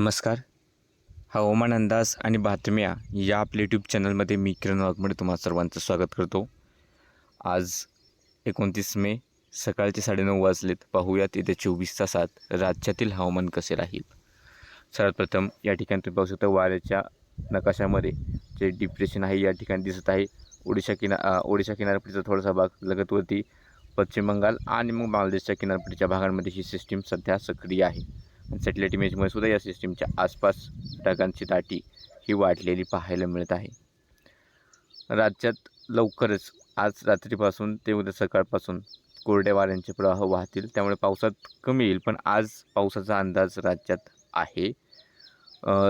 नमस्कार. हवामान अंदाज आणि बातम्या या आपल्या यूट्यूब चॅनलमध्ये मी किरण वाघमडे तुम्हा सर्वांचं स्वागत करतो. आज एकोणतीस मे सकाळचे साडेनऊ वाजलेत. पाहूयात येत्या चोवीस तासात राज्यातील हवामान कसे राहील? सर्वात प्रथम या ठिकाणी तुम्ही पाहू शकता वाऱ्याच्या नकाशामध्ये जे डिप्रेशन आहे या ठिकाणी दिसत आहे. ओडिशा किना ओडिशा किनारपट्टीचा थोडासा भाग लगतवरती पश्चिम बंगाल आणि मग बांगलादेशच्या किनारपट्टीच्या भागांमध्ये ही सिस्टीम सध्या सक्रिय आहे. सॅटेलाईट इमेजमुळे सुद्धा या सिस्टीमच्या आसपास ढगांची दाटी ही वाढलेली पाहायला मिळत आहे. राज्यात लवकरच आज रात्रीपासून ते उद्या सकाळपासून कोरड्या वाऱ्यांचे प्रवाह वाहतील. त्यामुळे पावसात कमी येईल पण आज पावसाचा अंदाज राज्यात आहे.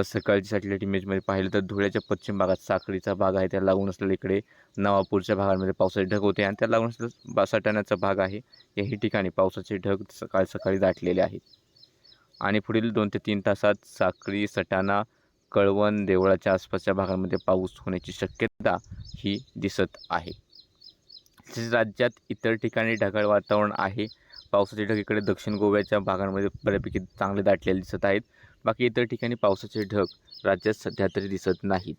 सकाळची सॅटेलाईट इमेजमध्ये पाहिलं तर धुळ्याच्या पश्चिम भागात साखळीचा भाग आहे. त्या लागून असलेल्या इकडे नवापूरच्या भागांमध्ये पावसाचे ढग होते आणि त्या लागून असलेला बा सटाण्याचा भाग आहे. याही ठिकाणी पावसाचे ढग सकाळ सकाळी दाटलेले आहेत. आणि पुढील दोन ते तीन तासात साखळी सटाणा कळवण देवळाच्या आसपासच्या भागांमध्ये पाऊस होण्याची शक्यता ही दिसत आहे. तसेच राज्यात इतर ठिकाणी ढगाळ वातावरण आहे. पावसाचे ढग इकडे दक्षिण गोव्याच्या भागांमध्ये बऱ्यापैकी चांगले दाटलेले दिसत आहेत. बाकी इतर ठिकाणी पावसाचे ढग राज्यात सध्या तरी दिसत नाहीत.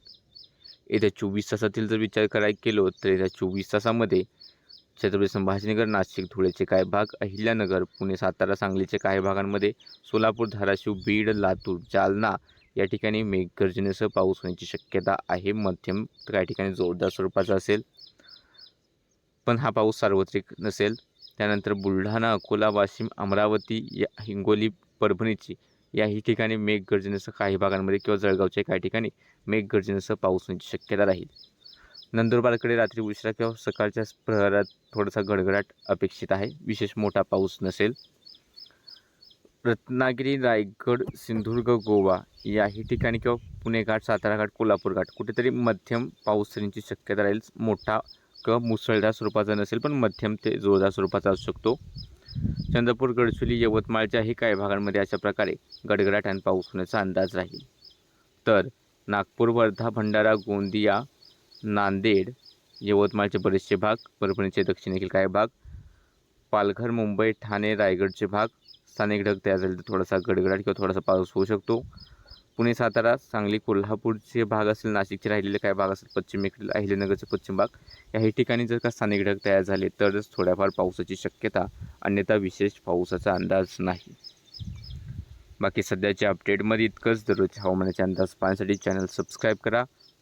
येत्या चोवीस तासातील जर विचार करायला गेलो तर येत्या चोवीस तासामध्ये छत्रपती संभाजीनगर नाशिक धुळेचे काही भाग अहिल्यानगर पुणे सातारा सांगलीचे काही भागांमध्ये सोलापूर धाराशिव बीड लातूर जालना या ठिकाणी मेघगर्जनेसह पाऊस होण्याची शक्यता आहे. मध्यम काही ठिकाणी जोरदार स्वरूपाचा असेल पण हा पाऊस सार्वत्रिक नसेल. त्यानंतर बुलढाणा अकोला वाशिम अमरावती या हिंगोली परभणीची याही ठिकाणी मेघगर्जनेसह काही भागांमध्ये किंवा जळगावच्या काही ठिकाणी मेघगर्जनेसह पाऊस होण्याची शक्यता राहील. नंदुरबारकडे रात्री उशिरा किंवा सकाळच्या प्रहरात थोडासा गडगडाट अपेक्षित आहे. विशेष मोठा पाऊस नसेल. रत्नागिरी रायगड सिंधुदुर्ग गोवा याही ठिकाणी किंवा पुणे घाट सातारा घाट कोल्हापूर घाट कुठेतरी मध्यम पाऊस होण्याची शक्यता राहील. मोठा किंवा मुसळधार स्वरूपाचा नसेल पण मध्यम ते जोरदार स्वरूपाचा असू शकतो. चंद्रपूर गडचुली यवतमाळच्याही काही भागांमध्ये अशा प्रकारे गडगडाट आणि पाऊस होण्याचा अंदाज राहील. तर नागपूर वर्धा भंडारा गोंदिया नांदेड यवतमाळचे बरेचसे भाग परभणीचे दक्षिणेतील काही भाग पालघर मुंबई ठाणे रायगडचे भाग. स्थानिक ढग तयार झाले तर थोडासा गडगडाट किंवा थोडासा पाऊस होऊ शकतो. पुणे सातारा सांगली कोल्हापूरचे भाग असेल नाशिकचे राहिलेले काही भाग असेल पश्चिमेकडील अहिलेनगरचे पश्चिम भाग. याही ठिकाणी जर का स्थानिक ढग तयार झाले तरच थोड्याफार पावसाची शक्यता अन्यथा विशेष पावसाचा अंदाज नाही. बाकी सध्याच्या अपडेटमध्ये इतकंच. दररोज हवामानाचे अंदाज पाहण्यासाठी चॅनल सबस्क्राईब करा.